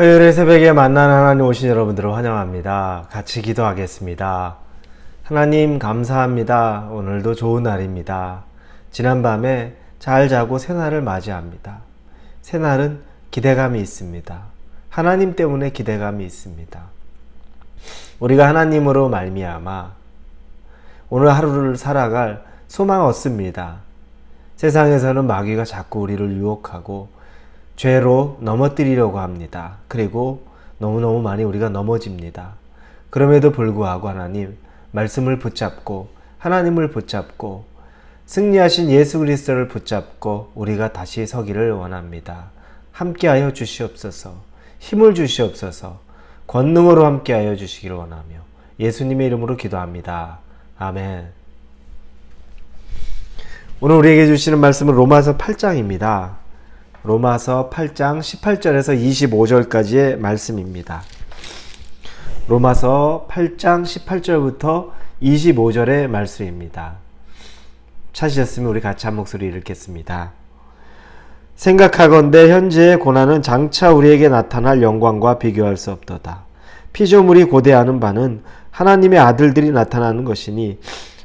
화요일의 새벽에 만나는 하나님 오신 여러분들을 환영합니다. 같이 기도하겠습니다. 하나님 감사합니다. 오늘도 좋은 날입니다. 지난밤에 잘 자고 새날을 맞이합니다. 새날은 기대감이 있습니다. 하나님 때문에 기대감이 있습니다. 우리가 하나님으로 말미암아 오늘 하루를 살아갈 소망 얻습니다. 세상에서는 마귀가 자꾸 우리를 유혹하고 죄로 넘어뜨리려고 합니다. 그리고 너무너무 많이 우리가 넘어집니다. 그럼에도 불구하고 하나님 말씀을 붙잡고 하나님을 붙잡고 승리하신 예수 그리스도를 붙잡고 우리가 다시 서기를 원합니다. 함께하여 주시옵소서. 힘을 주시옵소서. 권능으로 함께하여 주시기를 원하며 예수님의 이름으로 기도합니다. 아멘. 오늘 우리에게 주시는 말씀은 로마서 8장입니다. 로마서 8장 18절에서 25절까지의 말씀입니다. 로마서 8장 18절부터 25절의 말씀입니다. 찾으셨으면 우리 같이 한 목소리 읽겠습니다. 생각하건대 현재의 고난은 장차 우리에게 나타날 영광과 비교할 수 없도다. 피조물이 고대하는 바는 하나님의 아들들이 나타나는 것이니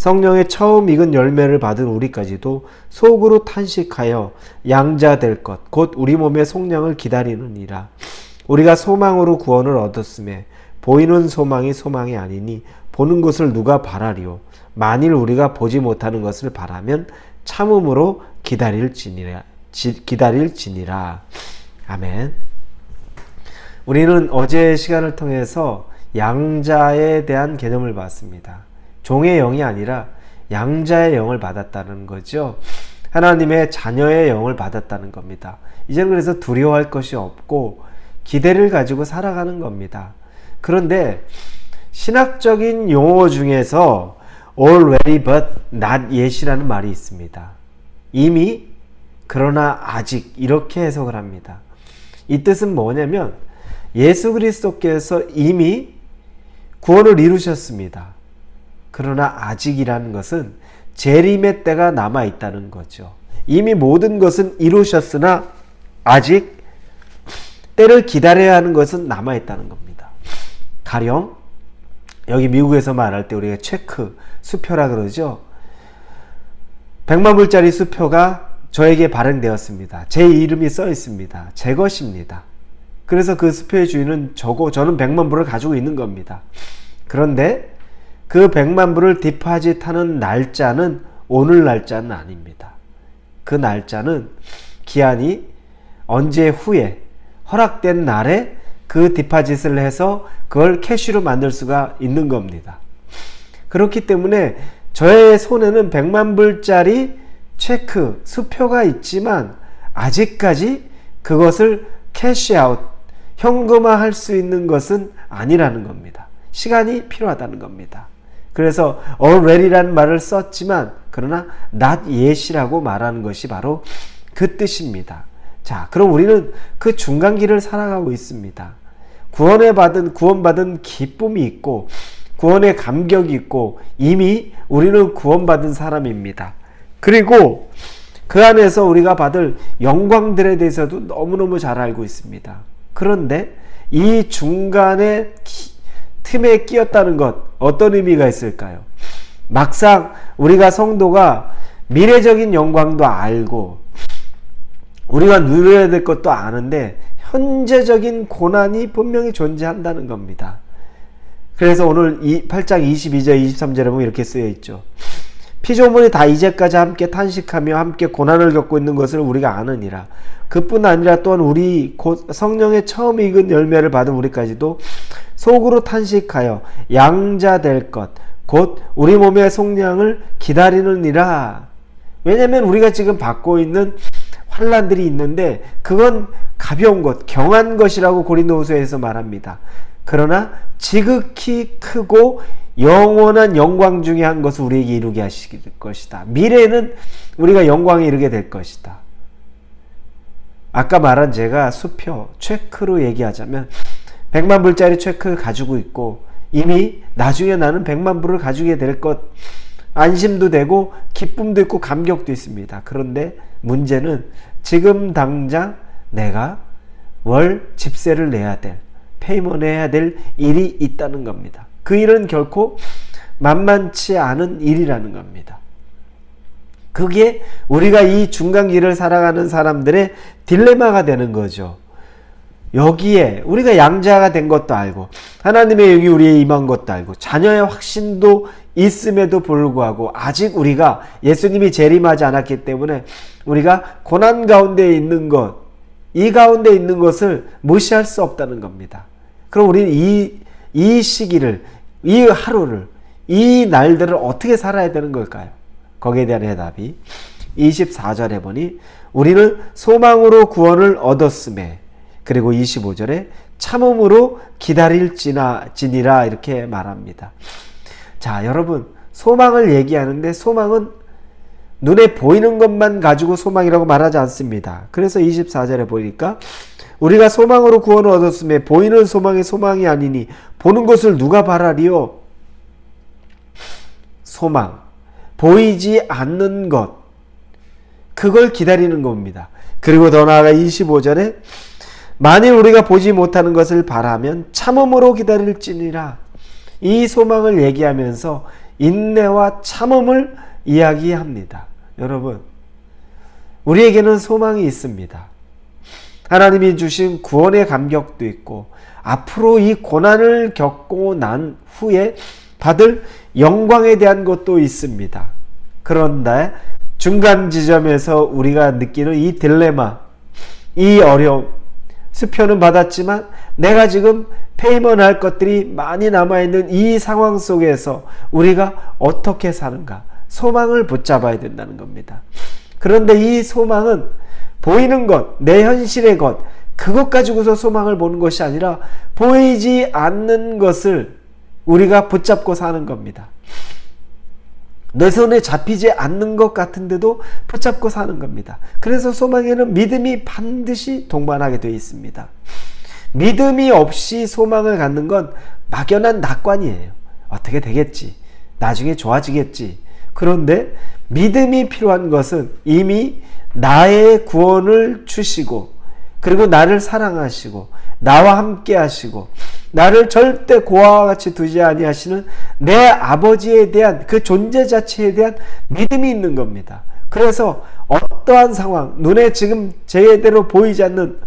성령의 처음 익은 열매를 받은 우리까지도 속으로 탄식하여 양자 될 것, 곧 우리 몸의 속량을 기다리느니라. 우리가 소망으로 구원을 얻었음에 보이는 소망이 소망이 아니니 보는 것을 누가 바라리요. 만일 우리가 보지 못하는 것을 바라면 참음으로 기다릴지니라. 기다릴지니라. 아멘. 우리는 어제 시간을 통해서 양자에 대한 개념을 봤습니다. 종의 영이 아니라 양자의 영을 받았다는 거죠. 하나님의 자녀의 영을 받았다는 겁니다. 이제는 그래서 두려워할 것이 없고 기대를 가지고 살아가는 겁니다. 그런데 신학적인 용어 중에서 already but not yet이라는 말이 있습니다. 이미 그러나 아직 이렇게 해석을 합니다. 이 뜻은 뭐냐면 예수 그리스도께서 이미 구원을 이루셨습니다. 그러나 아직이라는 것은 재림의 때가 남아 있다는 거죠. 이미 모든 것은 이루셨으나 아직 때를 기다려야 하는 것은 남아 있다는 겁니다. 가령 여기 미국에서 말할 때 우리가 체크 수표라 그러죠. 100만 불짜리 수표가 저에게 발행되었습니다. 제 이름이 써 있습니다. 제 것입니다. 그래서 그 수표의 주인은 저고 저는 100만 불을 가지고 있는 겁니다. 그런데 그 100만 불을 디파짓 하는 날짜는 오늘 날짜는 아닙니다. 그 날짜는 기한이 언제 후에 허락된 날에 그 디파짓을 해서 그걸 캐시로 만들 수가 있는 겁니다. 그렇기 때문에 저의 손에는 100만 불짜리 체크, 수표가 있지만 아직까지 그것을 캐시아웃, 현금화 할 수 있는 것은 아니라는 겁니다. 시간이 필요하다는 겁니다. 그래서 already라는 말을 썼지만 그러나 not yet이라고 말하는 것이 바로 그 뜻입니다. 자, 그럼 우리는 그 중간 길을 살아가고 있습니다. 구원에 받은 구원받은 기쁨이 있고 구원의 감격이 있고 이미 우리는 구원받은 사람입니다. 그리고 그 안에서 우리가 받을 영광들에 대해서도 너무너무 잘 알고 있습니다. 그런데 이 중간에 틈에 끼었다는 것 어떤 의미가 있을까요? 막상 우리가 성도가 미래적인 영광도 알고 우리가 누려야 될 것도 아는데 현재적인 고난이 분명히 존재한다는 겁니다. 그래서 오늘 8장 22절 23절에 보면 이렇게 쓰여 있죠. 피조물이 다 이제까지 함께 탄식하며 함께 고난을 겪고 있는 것을 우리가 아느니라. 그뿐 아니라 또한 우리 곧 성령의 처음 익은 열매를 받은 우리까지도 속으로 탄식하여 양자 될 것, 곧 우리 몸의 속량을 기다리느니라. 왜냐하면 우리가 지금 받고 있는 환란들이 있는데 그건 가벼운 것, 경한 것이라고 고린도후서에서 말합니다. 그러나 지극히 크고 영원한 영광 중에 한 것을 우리에게 이루게 하실 것이다. 미래는 우리가 영광에 이르게 될 것이다. 아까 말한 제가 수표, 체크로 얘기하자면 100만 불짜리 체크 가지고 있고 이미 나중에 나는 100만 불을 가지게 될 것 안심도 되고 기쁨도 있고 감격도 있습니다. 그런데 문제는 지금 당장 내가 월 집세를 내야 될 페이먼 해야 될 일이 있다는 겁니다. 그 일은 결코 만만치 않은 일이라는 겁니다. 그게 우리가 이 중간길을 살아가는 사람들의 딜레마가 되는 거죠. 여기에 우리가 양자가 된 것도 알고 하나님의 영이 우리에 임한 것도 알고 자녀의 확신도 있음에도 불구하고 아직 우리가 예수님이 재림하지 않았기 때문에 우리가 고난 가운데 있는 것, 이 가운데 있는 것을 무시할 수 없다는 겁니다. 그럼 우리는 이, 이 시기를, 이 하루를, 이 날들을 어떻게 살아야 되는 걸까요? 거기에 대한 해답이 24절에 보니 우리는 소망으로 구원을 얻었음에 그리고 25절에 참음으로 기다릴지니라 이렇게 말합니다. 자, 여러분, 소망을 얘기하는데 소망은 눈에 보이는 것만 가지고 소망이라고 말하지 않습니다. 그래서 24절에 보니까 우리가 소망으로 구원을 얻었음에 보이는 소망이 소망이 아니니 보는 것을 누가 바라리요? 소망. 보이지 않는 것. 그걸 기다리는 겁니다. 그리고 더 나아가 25절에 만일 우리가 보지 못하는 것을 바라면 참음으로 기다릴지니라. 이 소망을 얘기하면서 인내와 참음을 이야기합니다. 여러분, 우리에게는 소망이 있습니다. 하나님이 주신 구원의 감격도 있고, 앞으로 이 고난을 겪고 난 후에 받을 영광에 대한 것도 있습니다. 그런데 중간 지점에서 우리가 느끼는 이 딜레마, 이 어려움, 수표는 받았지만 내가 지금 페이먼 할 것들이 많이 남아있는 이 상황 속에서 우리가 어떻게 사는가? 소망을 붙잡아야 된다는 겁니다. 그런데 이 소망은 보이는 것, 내 현실의 것, 그것 가지고서 소망을 보는 것이 아니라 보이지 않는 것을 우리가 붙잡고 사는 겁니다. 내 손에 잡히지 않는 것 같은데도 붙잡고 사는 겁니다. 그래서 소망에는 믿음이 반드시 동반하게 되어 있습니다. 믿음이 없이 소망을 갖는 건 막연한 낙관이에요. 어떻게 되겠지. 나중에 좋아지겠지. 그런데 믿음이 필요한 것은 이미 나의 구원을 주시고 그리고 나를 사랑하시고 나와 함께 하시고 나를 절대 고아와 같이 두지 아니하시는 내 아버지에 대한 그 존재 자체에 대한 믿음이 있는 겁니다. 그래서 어떠한 상황, 눈에 지금 제대로 보이지 않는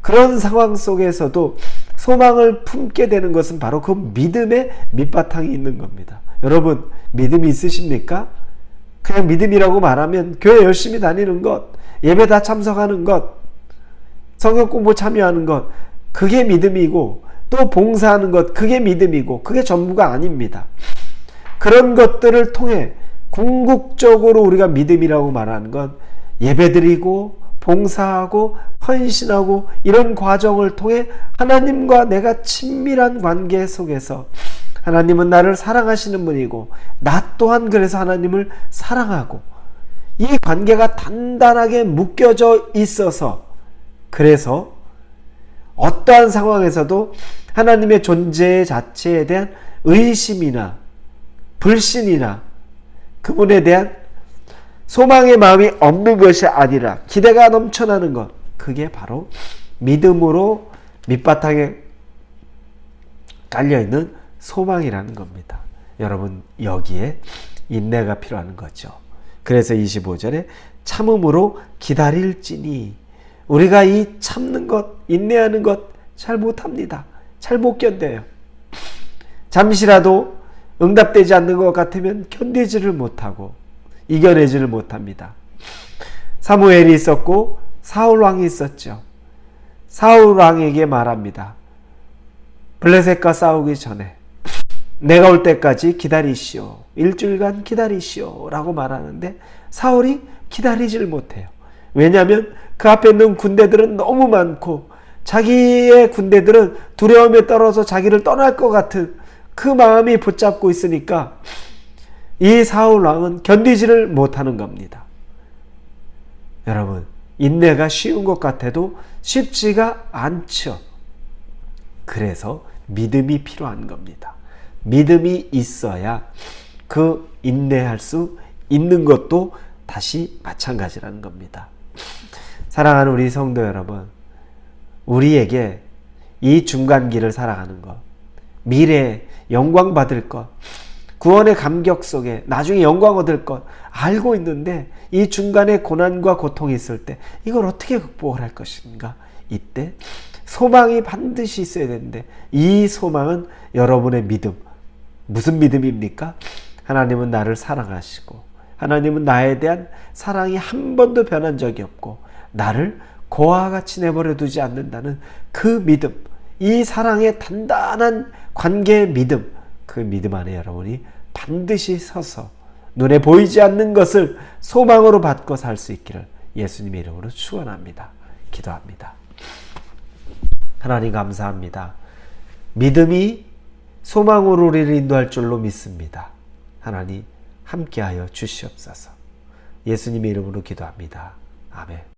그런 상황 속에서도 소망을 품게 되는 것은 바로 그 믿음의 밑바탕이 있는 겁니다. 여러분, 믿음이 있으십니까? 그냥 믿음이라고 말하면 교회 열심히 다니는 것, 예배 다 참석하는 것, 성경 공부 참여하는 것, 그게 믿음이고 또 봉사하는 것, 그게 믿음이고 그게 전부가 아닙니다. 그런 것들을 통해 궁극적으로 우리가 믿음이라고 말하는 건 예배드리고 봉사하고 헌신하고 이런 과정을 통해 하나님과 내가 친밀한 관계 속에서 하나님은 나를 사랑하시는 분이고 나 또한 그래서 하나님을 사랑하고 이 관계가 단단하게 묶여져 있어서 그래서 어떠한 상황에서도 하나님의 존재 자체에 대한 의심이나 불신이나 그분에 대한 소망의 마음이 없는 것이 아니라 기대가 넘쳐나는 것. 그게 바로 믿음으로 밑바탕에 깔려있는 소망이라는 겁니다. 여러분, 여기에 인내가 필요한 거죠. 그래서 25절에 참음으로 기다릴지니 우리가 이 참는 것, 인내하는 것 잘 못합니다. 잘 못 견뎌요. 잠시라도 응답되지 않는 것 같으면 견디지를 못하고 이겨내지를 못합니다. 사무엘이 있었고 사울 왕이 있었죠. 사울 왕에게 말합니다. 블레셋과 싸우기 전에 내가 올 때까지 기다리시오. 일주일간 기다리시오. 라고 말하는데 사울이 기다리질 못해요. 왜냐하면 그 앞에 있는 군대들은 너무 많고 자기의 군대들은 두려움에 떨어서 자기를 떠날 것 같은 그 마음이 붙잡고 있으니까 이 사울 왕은 견디지를 못하는 겁니다. 여러분, 인내가 쉬운 것 같아도 쉽지가 않죠. 그래서 믿음이 필요한 겁니다. 믿음이 있어야 그 인내할 수 있는 것도 다시 마찬가지라는 겁니다. 사랑하는 우리 성도 여러분, 우리에게 이 중간기를 살아가는 것, 미래에 영광 받을 것, 구원의 감격 속에 나중에 영광 얻을 것 알고 있는데 이 중간에 고난과 고통이 있을 때 이걸 어떻게 극복을 할 것인가? 이때 소망이 반드시 있어야 되는데 이 소망은 여러분의 믿음. 무슨 믿음입니까? 하나님은 나를 사랑하시고 하나님은 나에 대한 사랑이 한 번도 변한 적이 없고 나를 고와 같이 내버려 두지 않는다는 그 믿음. 이 사랑의 단단한 관계의 믿음. 그 믿음 안에 여러분이 반드시 서서 눈에 보이지 않는 것을 소망으로 받고 살 수 있기를 예수님의 이름으로 축원합니다. 기도합니다. 하나님 감사합니다. 믿음이 소망으로 우리를 인도할 줄로 믿습니다. 하나님 함께하여 주시옵소서. 예수님의 이름으로 기도합니다. 아멘.